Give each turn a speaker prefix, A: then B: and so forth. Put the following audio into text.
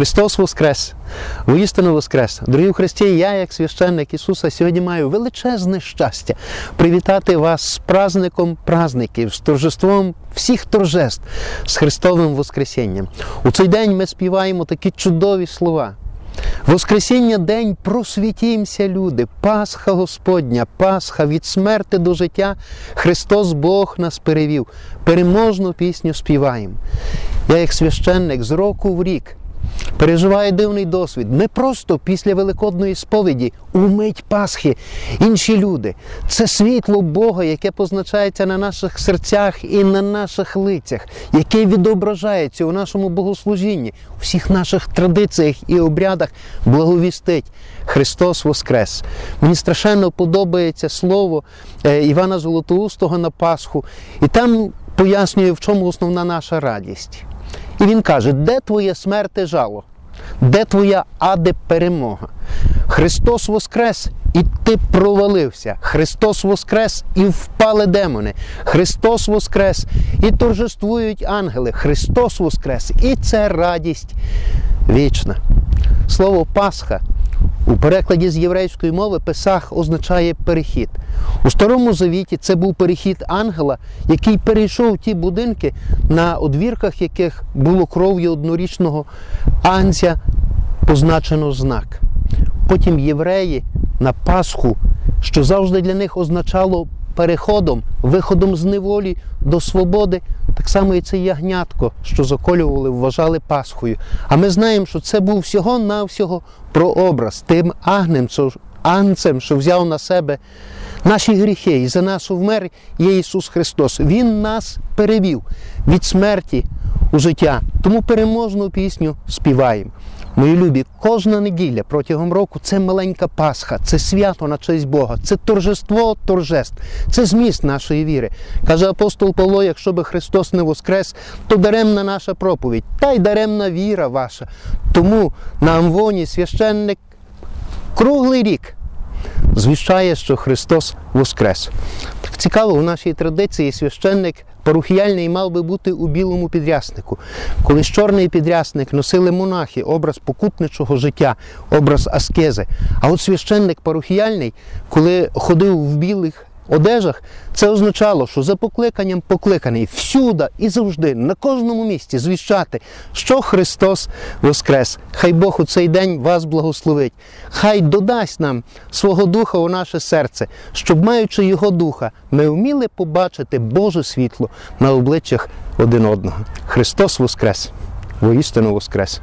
A: Христос Воскрес! Воістину Воскрес! Дорогі у Христі, я, як священник Ісуса, сьогодні маю величезне щастя привітати вас з праздником праздників, з торжеством всіх торжеств, з Христовим Воскресінням. У цей день ми співаємо такі чудові слова. Воскресіння день просвітімся, люди, Пасха Господня, Пасха від смерти до життя. Христос Бог нас перевів. Переможну пісню співаємо. Я, як священник, з року в рік переживаю дивний досвід. Не просто після Великодної сповіді, у мить Пасхи, інші люди. Це світло Бога, яке позначається на наших серцях і на наших лицях, яке відображається у нашому богослужінні, у всіх наших традиціях і обрядах благовістить. Христос Воскрес. Мені страшенно подобається слово е, Івана Золотоустого на Пасху, і там пояснює, в чому основна наша радість. І він каже, де твоє смерте жало? Де твоя аде перемога? Христос Воскрес, і ти провалився. Христос Воскрес і впали демони. Христос Воскрес і торжествують ангели. Христос Воскрес, і це радість вічна. Слово Пасха у перекладі з єврейської мови Песах означає перехід. У Старому Завіті це був перехід ангела, який перейшов ті будинки, на одвірках яких було кров'ю однорічного анця позначено знак. Потім євреї на Пасху, що завжди для них означало переходом, виходом з неволі до свободи, так само і це ягнятко, що заколювали, вважали Пасхою. А ми знаємо, що це був всього-навсього прообраз тим анцем, що взяв на себе наші гріхи і за нас вмер є Ісус Христос. Він нас перевів від смерті у життя. Тому переможну пісню співаємо. Мої любі, кожна неділя протягом року це маленька Пасха, це свято на честь Бога, це торжество торжеств, це зміст нашої віри. Каже апостол Павло, якщо би Христос не воскрес, то даремна наша проповідь, та й даремна віра ваша. Тому на Амвоні священник круглий рік звіщає, що Христос Воскрес. Так цікаво, у нашій традиції священник парухіяльний мав би бути у білому підряснику. Колись чорний підрясник носили монахи, образ покутничого життя, образ аскези. А от священник парухіяльний, коли ходив в білих одежах, це означало, що за покликанням покликаний всюди і завжди, на кожному місці звіщати, що Христос Воскрес. Хай Бог у цей день вас благословить. Хай додасть нам свого духа у наше серце, щоб, маючи Його духа, ми вміли побачити Боже світло на обличчях один одного. Христос Воскрес! Воістину Воскрес!